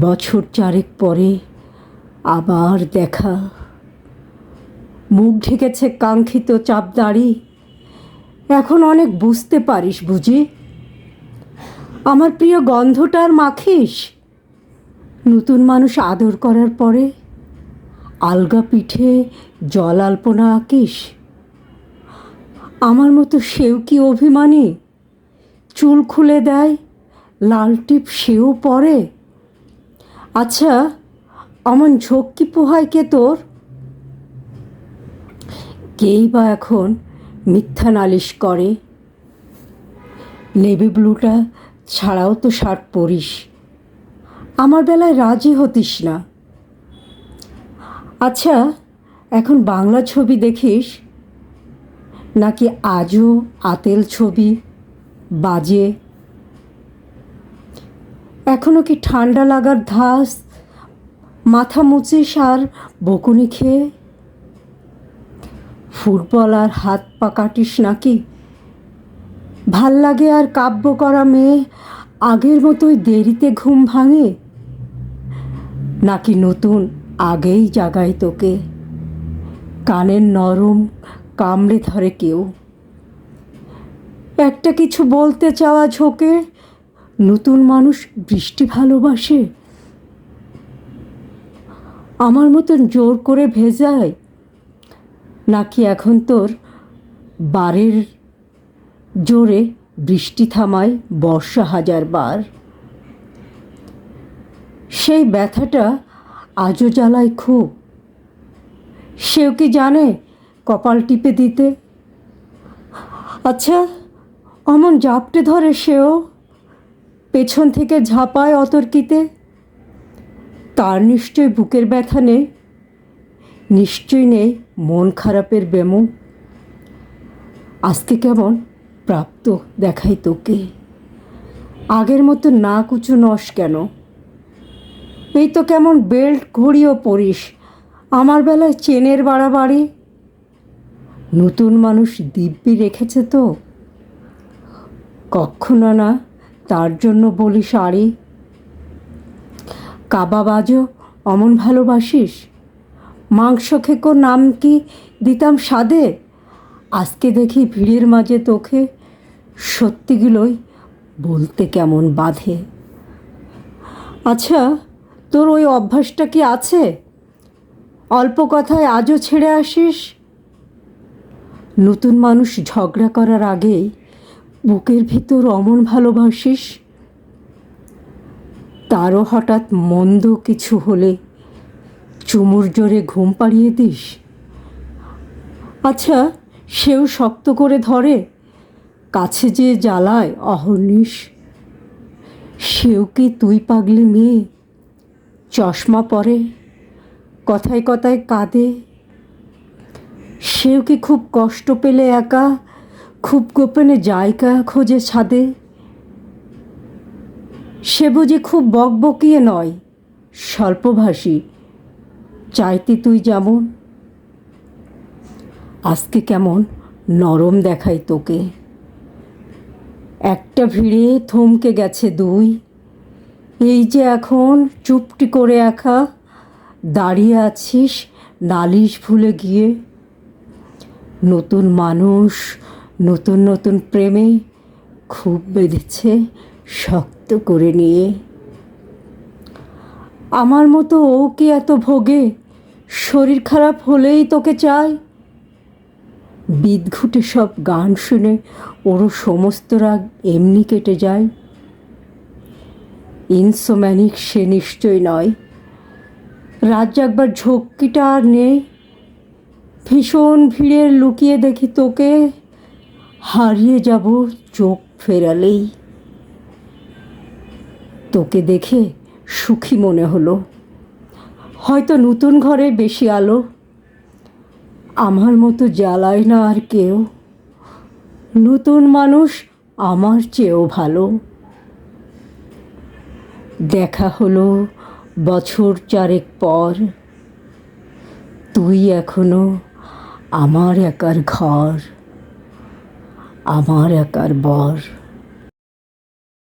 বছর চারেক পরে আবার দেখা। মুখ ঢেকেছে কাঙ্ক্ষিত চাপদাড়ি। এখন অনেক বুঝতে পারিস বুঝি। আমার প্রিয় গন্ধটার মাখিস? নতুন মানুষ আদর করার পরে আলগা পিঠে জল আলপনা আঁকিস। আমার মতো সেও কি অভিমানী? চুল খুলে দেয়, লাল টিপ সেও পরে। আচ্ছা অমন ঝক্কি পোহায় কে তোর? কেই বা এখন মিথ্যা নালিশ করে? নেভি ব্লুটা ছাড়াও তো শার্ট পরিস। আমার বেলায় রাজি হতিস না। আচ্ছা এখন বাংলা ছবি দেখিস? নাকি আজও আতেল ছবি বাজে এখনও কি ঠান্ডা লাগার ধাস? মাথা মুচিস আর বকুনি খেয়ে। ফুটবল আর হাত পা কাটিস নাকি? ভালো লাগে আর কাব্য করা মেয়ে আগের মতোই দেরিতে ঘুম ভাঙে? নাকি নতুন আগেই জাগায় তোকে? কানের নরম কামড়ে ধরে কেউ? একটা কিছু বলতে চাওয়া ঝোঁকে নতুন মানুষ বৃষ্টি ভালোবাসে? আমার মতন জোর করে ভেজায়? নাকি এখন তোর বারের জোরে বৃষ্টি থামায় বর্ষা হাজার বার? সেই ব্যথাটা আজও জ্বালায় খুব। সেও কি জানে কপাল টিপে দিতে? আচ্ছা অমন জাপটে ধরে সেও? পেছন থেকে ঝাঁপায় অতর্কিতে? তার নিশ্চয় বুকের ব্যথা নেই? নিশ্চয়ই নেই মন খারাপের বেমো? আজকে কেমন প্রাপ্ত দেখাই তোকে। আগের মতো না কুচু নস কেন? এই তো কেমন বেল্ট ঘড়িও পরিস, আমার বেলায় চেনের বাড়াবাড়ি নতুন মানুষ দিব্যি রেখেছে তো? কখনো না তার জন্য বলি শাড়ি। কাবাবাজও অমন ভালোবাসিস? মাংস খেকো নাম কি দিতাম স্বাদে? আজকে দেখি ভিড়ের মাঝে তোকে সত্যিগুলোই বলতে কেমন বাধে। আচ্ছা তোর ওই অভ্যাসটা কি আছে? অল্প কথায় আজও ছেড়ে আসিস? নতুন মানুষ ঝগড়া করার আগেই বুকের ভিতর অমন ভালোবাসিস? তারও হঠাৎ মন্দ কিছু হলে চুমুর জোরে ঘুম পাড়িয়ে দিস? আচ্ছা সেও শক্ত করে ধরে, কাছে যে জ্বালায় অহর্নিশ সেও কি তুই পাগলি মেয়ে? চশমা পরে, কথায় কথায় কাঁদে। সেও কি খুব কষ্ট পেলে একা? খুব গোপনে জায়গা খোঁজে ছাদে। সে বুঝি খুব বকবকিয়ে নয়, স্বল্পভাষী। চাইতে তুই যেমন। আজকে কেমন নরম দেখাই তোকে। একটা ভিড়ে থমকে গেছে দুই। এই যে এখন চুপটি করে একা দাঁড়িয়ে আছিস নালিশ ভুলে গিয়ে। নতুন মানুষ নতুন নতুন প্রেমে খুব বেঁধেছে শক্ত করে নিয়ে। আমার মতো ও কি এত ভোগে শরীর খারাপ হলেই তোকে চায় বিদঘুটে সব গান শুনে ওরও সমস্ত রাগ এমনি কেটে যায়। ইনসোম্যানিক সে নিশ্চয় নয়। রাত জাগবার ঝক্কিটা আর নেই। ভীষণ ভিড়ের লুকিয়ে দেখি তোকে। হারিয়ে যাব চোখ ফেরালেই। তোকে দেখে সুখী মনে হলো। হয়তো নতুন ঘরে বেশি আলো। আমার মতো জ্বালায় না আর কেউ। নতুন মানুষ আমার চেয়েও ভালো। দেখা হলো বছর চারেক পর। তুই এখনও আমার একার ঘর। আমার একার বর।